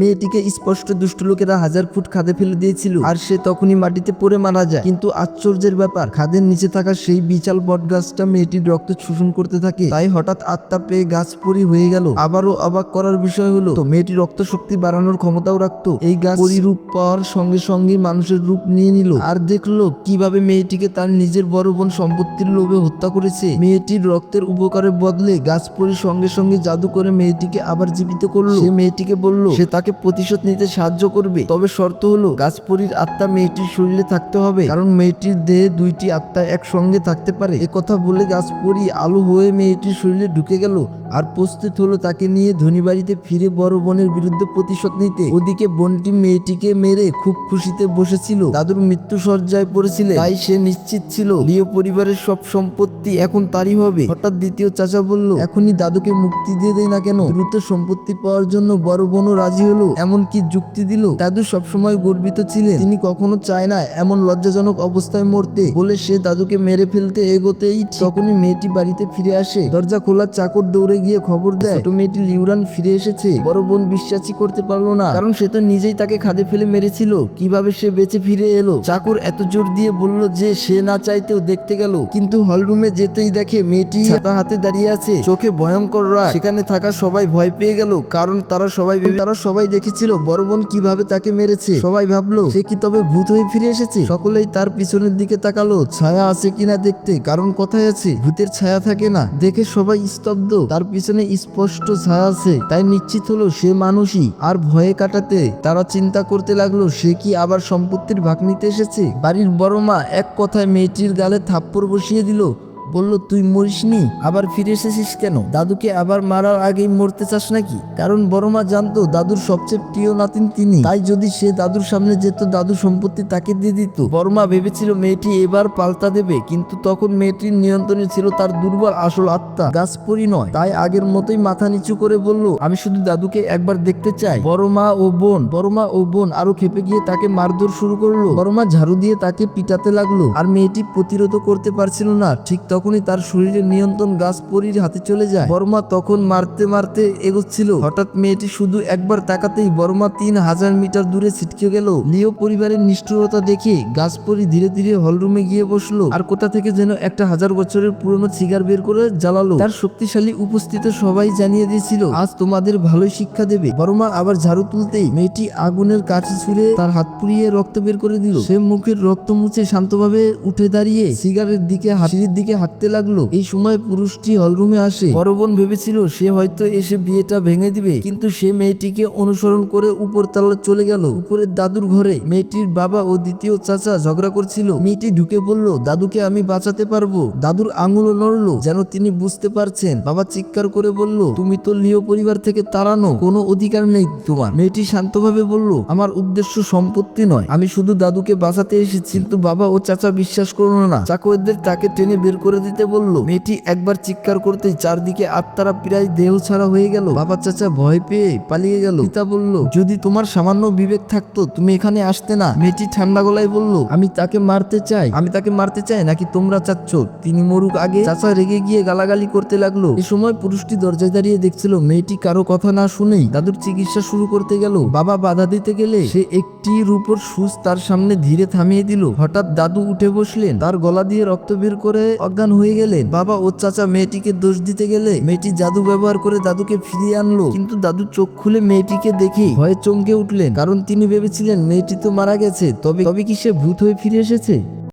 মেয়েটিকে স্পষ্ট দুষ্ট লোকেরা হাজার ফুট খাদে ফেলে দিয়েছিল। আর সে তখনই মাটিতে পড়ে মারা যায়। কিন্তু আশ্চর্যের ব্যাপার, খাদের নিচে থাকা সেই বিশাল বট গাছটা মেয়েটির রক্ত শোষণ করতে থাকে। তাই হঠাৎ আত্মা পেয়ে গাছ পরি হয়ে গেল। আবারও অবাক করার বিষয় হলো, তো মেয়েটি রক্ত শক্তি বাড়ানোর ক্ষমতাও রাখতো। এই গাছ পরিরূপ পাওয়ার সঙ্গে সঙ্গে মানুষের রূপ নিয়ে নিল। আর দেখল, কীভাবে মেয়েটিকে তার নিজের বড় বোন সম্পত্তির লোভে হত্যা করেছে। মেয়েটির রক্তের উপকারের বদলে গাছ পরি সঙ্গে সঙ্গে জাদু করে মেয়েটিকে আবার জীবিত করল। সে মেয়েটিকে বলল, সে তাকে প্রতিশোধ নিতে সাহায্য করবে। তবে শর্ত হলো গাছপরির আত্মা মেয়েটির শরীরে থাকতে হবে, কারণ মেয়েটির দেহে দুইটি আত্মা একসঙ্গে থাকতে পারে। কথা বলে গাছপরি আলো হয়ে মেয়েটির শরীরে ঢুকে গেল আর প্রস্তুত হলো তাকে নিয়ে ধনী বাড়িতে ফিরে বড় বোনের বিরুদ্ধে প্রতিশোধ নিতে। ওদিকে বোনটি মেয়েটিকে মেরে খুব খুশিতে বসেছিল। দাদুর মৃত্যু সজ্জায় পড়েছিল, তাই সে নিশ্চিত ছিল, লিও পরিবারের সব সম্পত্তি এখন তারই হবে। হঠাৎ দ্বিতীয় চাচা বলল, এখনই দাদুকে মুক্তি দিয়ে দেয় না কেন? দ্রুত সম্পত্তি পাওয়ার জন্য বড় বোনও রাজি হলো এমন কি যুক্তি দিল। দাদু সবসময় গর্বিত ছিলেন। তিনি কখনো চায় না এমন লজ্জাজনক অবস্থায় মরতে। বলে সে দাদুকে মেরে ফেলতে এগোতেই তখনই মেয়েটি বাড়িতে ফিরে আসে। দরজা খোলা, চাকর দৌড়ে গিয়ে খবর দেয়, ছোট মেয়েটি লিউরান ফিরে এসেছে। বড় বোন বিশ্বাসই করতে পারল না। কারণ সে তো নিজেই তাকে খাদে ফেলে মেরেছিল। কীভাবে সে বেঁচে ফিরে এলো? চাকর এত জোর দিয়ে বলল যে, সে না চাইতেও দেখতে গেল। কিন্তু হলরুমে যেতেই দেখে মেয়েটি ছাতা হাতে দাঁড়িয়ে আছে। চোখে ভয়ঙ্কর রাগ। সেখানে থাকা সবাই ভয় পেয়ে গেল। কারণ তারা সবাই তারা সবাই দেখেছিল, বড় বোন কীভাবে তাকে মেরেছে। সবাই ভাবলো, সে কি তবে ভূত হয়ে ফিরে এসেছে? সকলেই তার পিছনের দিকে তাকালো, ছায়া আছে কিনা দেখতে। কারণ কথায় আছে, ভূতের ছায়া থাকে না। দেখে সবাই স্তব্ধ, তার পিছনে স্পষ্ট ছায়া আছে। তাই নিশ্চিত হলো, সে মানুষই। আর ভয়ে কাটাতে তারা চিন্তা করতে লাগল, সে কি আবার সম্পত্তির ভাগ নিতে এসেছে? বাড়ির বড় মা এক কথায় মেয়েটির গালে থাপ্পড় বসিয়ে দিল। বলল, তুই মরিসনি? আবার ফিরে এসেছিস কেন? দাদুকে আবার মারার আগেই মরতে চাস নাকি? কারণ বড় মা জানতো, দাদুর সবচেয়ে প্রিয় নাতিন তিনি। তাই যদি সে দাদুর সামনে যেত, দাদুর সম্পত্তি তাকে দিয়ে দিত। বড় মা ভেবেছিল মেয়েটি এবার পাল্টা দেবে, কিন্তু তখন মেয়েটির নিয়ন্ত্রণে ছিল তার দুর্বল আসল আত্মা। গাছপরি নয়, তাই আগের মতোই মাথা নিচু করে বলল, আমি শুধু দাদুকে একবার দেখতে চাই। বড় মা ও বোন, বড় মা ও বোন আরও খেপে গিয়ে তাকে মারধর শুরু করল। বড় মা ঝাড়ু দিয়ে তাকে পিটাতে লাগল, আর মেয়েটি প্রতিরোধ করতে পারছিল না। ঠিক তখনই তার শরীরের নিয়ন্ত্রণ গাছ পরির হাতে চলে যায়। বর্মা তখন মারতে মারতে এগোচ্ছিল। হঠাৎ মেয়েটি শুধু একবার তাকাতেই বর্মা তিন হাজার মিটার দূরে ছিটকে গেল। লিও পরিবারের নিষ্ঠুরতা দেখে গাছপরি ধীরে ধীরে হলরুমে গিয়ে বসল। আর কোথা থেকে যেন একটা হাজার বছরের পুরনো সিগার বের করে জ্বালালো। তার শক্তিশালী উপস্থিত সবাই জানিয়ে দিয়েছিল, আজ তোমাদের ভালো শিক্ষা দেবে। বর্মা আবার ঝাড়ু তুলতেই মেয়েটি আগুনের কাছে ছুঁড়ে তার হাত পুড়িয়ে রক্ত বের করে দিল। সে মুখের রক্ত মুছে শান্তভাবে উঠে দাঁড়িয়ে সিগারের দিকে হাসির দিকে হাঁটতে লাগল, এই সময় পুরুষটি হলরুমে আসে। বড় বোন ভেবেছিল সে হয়তো এসে বিয়েটা ভেঙে দিবে, কিন্তু সে মেয়েটিকে অনুসরণ করে উপর তলা চলে গেল। উপরের দাদুর ঘরে মেয়েটির বাবা ও দ্বিতীয় চাচা ঝগড়া করছিল। মেয়েটি ঢুকে বলল, দাদুকে আমি বাঁচাতে পারব। দাদুর আঙুলও নড়লো, যেন তিনি বুঝতে পারছেন। বাবা চিৎকার করে বলল, তুমি তো লিও পরিবার থেকে তাড়ানো, কোনো অধিকার নেই তোমার। মেয়েটি শান্তভাবে বলল, আমার উদ্দেশ্য সম্পত্তি নয়। আমি শুধু দাদুকে বাঁচাতে এসেছি, কিন্তু বাবা ও চাচা বিশ্বাস করল না। চাকরদের তাকে টেনে বের করে দিতে বলল, মেয়েটি একবার চিৎকার করতেই চারদিকে আত্মারা প্রায় দেহ ছাড়া হয়ে গেল। বাবা চাচা ভয় পেয়ে পালিয়ে গেল। পিতা বলল, যদি তোমার সামান্য বিবেক থাকতো, তুমি এখানে আসতে না? মেয়েটি ঠান্ডা গলায় বলল, আমি তাকে মারতে চাই। আমি তাকে মারতে চাই নাকি তোমরা চাচ্ছ? তিনি মরুক আগে। চাচা রেগে গিয়ে গালাগালি করতে লাগল। এই সময় পুরুষটি দরজায় দাঁড়িয়ে দেখছিল, মেয়েটি কারও কথা না শুনেই দাদুর চিকিৎসা শুরু করতে গেল। বাবা বাধা দিতে গেলে সে একটি রূপর সুচ তার সামনে ধীরে থামিয়ে দিল। হঠাৎ দাদু উঠে বসলেন। তার গলা দিয়ে রক্ত বের করে অজ্ঞান হয়ে গেলেন। বাবা ও চাচা মেয়েটিকে দোষ দিতে গেলে মেয়েটি জাদু ব্যবহার করে দাদুকে ফিরিয়ে আনলো। কিন্তু দাদু চোখ খুলে মেয়েটিকে দেখে ভয়ে চমকে উঠলেন। কারণ তিনি ভেবেছিলেন মেয়েটি তো মারা গেছে। তবে তবে কি সে ভূত হয়ে ফিরে এসেছে?